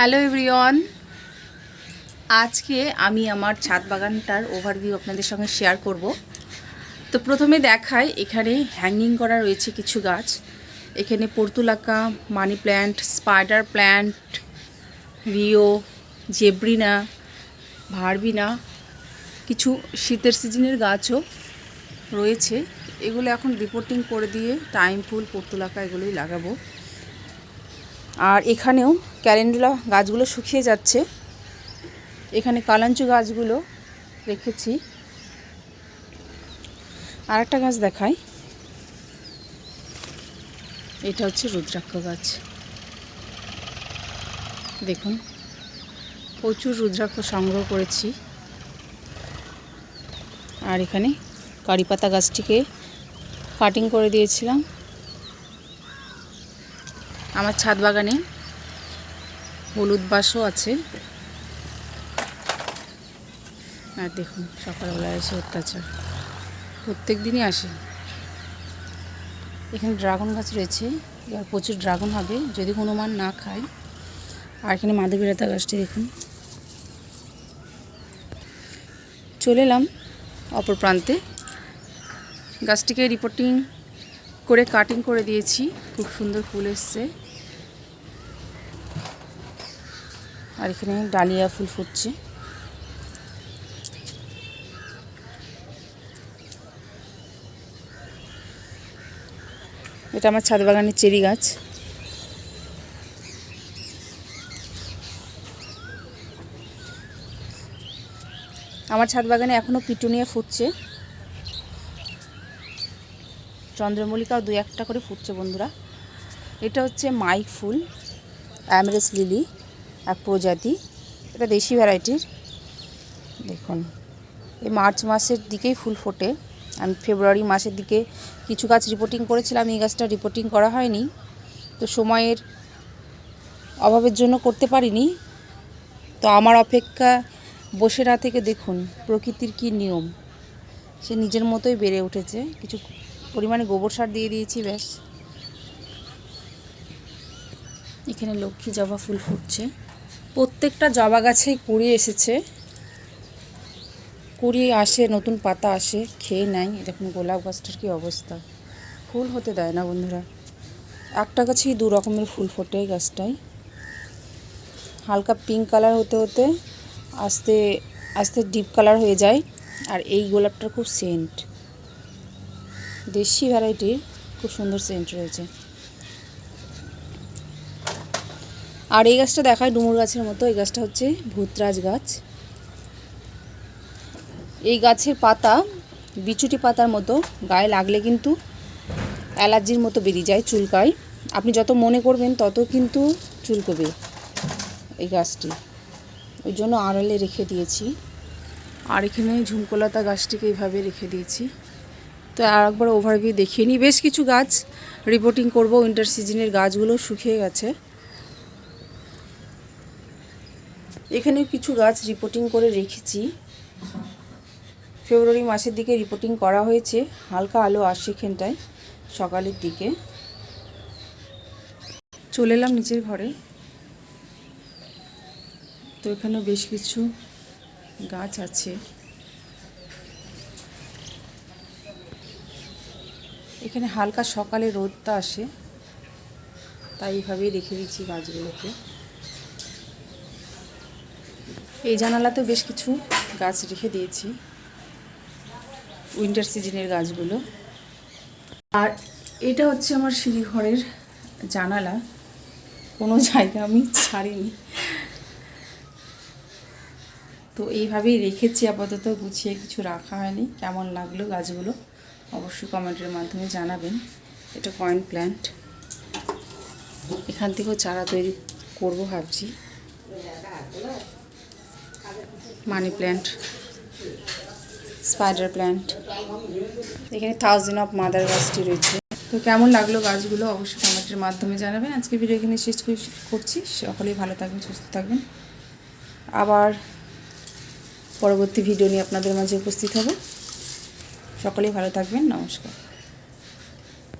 Hello everyone আজকে আমি আমার ছাদ বাগানটার ওভারভিউ আপনাদের সঙ্গে শেয়ার করব। তো প্রথমে দেখাই, এখানে হ্যাঙ্গিং করা রয়েছে কিছু গাছ। এখানে portulaca money plant spider plant rio, zebrina, verbena, কিছু শীতের সিজনের গাছও রয়েছে। এগুলো এখন রিপোর্টিং করে দিয়ে টাইম ফুল, পর্তুলাকা এগুলোই লাগাবো। আর এখানেও ক্যালেন্ডুলা গাছগুলো শুকিয়ে যাচ্ছে। এখানে কালাঞ্চু গাছগুলো রেখেছি। আর একটা গাছ দেখাই। এটা হচ্ছে রুদ্রাক্ষ গাছ। দেখুন, প্রচুর রুদ্রাক্ষ সংগ্রহ করেছি। আর এখানে কারিপাতা গাছটিকে কাটিং করে দিয়েছিলাম। আমার ছাদ বাগানে হলুদ বাসও আছে। আর দেখুন সকালবেলা এসে অত্যাচার। প্রত্যেক দিনই আসে। এখানে ড্রাগন গাছ রয়েছে, এবার প্রচুর ড্রাগন হবে, যদি হনুমান না খায়। আর এখানে মাধবীলতা গাছটি দেখুন। চলে এলাম অপর প্রান্তে। গাছটিকে রিপোর্টিং করে কাটিং করে দিয়েছি। খুব সুন্দর ফুল এসছে। আর এখানে ডালিয়া ফুল ফুটছে। এটা আমার ছাদ বাগানের চেরি গাছ। আমার ছাদ বাগানে এখনও পিটুনিয়া ফুটছে। চন্দ্রমল্লিকাও দু একটা করে ফুটছে বন্ধুরা। এটা হচ্ছে মাইক ফুল, অ্যামরেস লিলি। এক প্রজাতি, এটা দেশি ভ্যারাইটির। দেখুন, এই মার্চ মাসের দিকেই ফুল ফোটে। আমি ফেব্রুয়ারি মাসের দিকে কিছু গাছ রিপোর্টিং করেছিলাম, এই গাছটা রিপোর্টিং করা হয়নি। তো সময়ের অভাবের জন্য করতে পারিনি। তো আমার অপেক্ষা বসে না থেকে দেখুন প্রকৃতির কী নিয়ম। সে নিজের মতোই বেড়ে উঠেছে। কিছু পরিমাণে গোবর সার দিয়ে দিয়েছি, ব্যাস। এখানে লক্ষ্মী জবা ফুল ফুটছে। প্রত্যেকটা জবা গাছেই কুড়ি এসেছে। কুড়ি আসে, নতুন পাতা আসে, খেয়ে নেয়। দেখুন গোলাপ গাছটার কী অবস্থা? ফুল হতে দেয় না বন্ধুরা। একটা গাছেই দু রকমের ফুল ফোটে এই গাছটায়। হালকা পিঙ্ক কালার হতে হতে আস্তে আস্তে ডিপ কালার হয়ে যায়। আর এই গোলাপটার খুব সেন্ট। দেশি ভ্যারাইটির খুব সুন্দর সেন্ট রয়েছে। আর এই গাছটা দেখায় ডুমুর গাছের মতো, এই গাছটা হচ্ছে ভূতরাজ গাছ। এই গাছের পাতা বিচুটি পাতার মতো, গায়ে লাগলে কিন্তু অ্যালার্জির মতো বেরিয়ে যায় চুলকায়। আপনি যত মনে করবেন তত কিন্তু চুলকবে এই গাছটি। ওই জন্য আড়ালে রেখে দিয়েছি। আর এখানে ঝুমকোলতা গাছটিকে এইভাবে রেখে দিয়েছি। তো আর একবার ওভারভিউ দেখিয়ে নিই। বেশ কিছু গাছ রিপোর্টিং করব উইন্টার সিজনের গাছগুলো শুকিয়ে গেছে। এখানেও কিছু গাছ রিপোর্টিং করে রেখেছি। ফেব্রুয়ারি মাসের দিকে রিপোর্টিং করা হয়েছে। হালকা আলো আসছে এখানটায়, সকালের দিকে। চলে এলাম নিচের ঘরে। তো এখানেও বেশ কিছু গাছ আছে। এখানে হালকা সকালে রোদটা আসে, তাই এইভাবেই রেখে দিচ্ছি গাছগুলোকে। এই জানালাতেও বেশ কিছু গাছ রেখে দিয়েছি। উইন্টার সিজনের গাছগুলো। আর এটা হচ্ছে আমার সিঁড়িঘরের জানালা। কোনো জায়গা আমি ছাড়িনি। তো এইভাবেই রেখেছি, আপাতত গুছিয়ে কিছু রাখা হয়নি। কেমন লাগল গাছগুলো অবশ্যই কমেন্টের মাধ্যমে জানাবেন। এটা কয়েন প্ল্যান্ট এখান থেকেও চারা তৈরি করব ভাবছি। মানি প্ল্যান্ট, স্পাইডার প্ল্যান্ট, এখানে থাউজেন্ড অফ মাদার গাছটি রয়েছে। তো কেমন লাগল গাছগুলো অবশ্যই কমেন্টের মাধ্যমে জানাবেন। আজকে ভিডিও এখানে শেষ করছি। সকলেই ভালো থাকবেন, সুস্থ থাকবেন। আবার পরবর্তী ভিডিও নিয়ে আপনাদের মাঝে উপস্থিত হব। সকলেই ভালো থাকবেন, নমস্কার।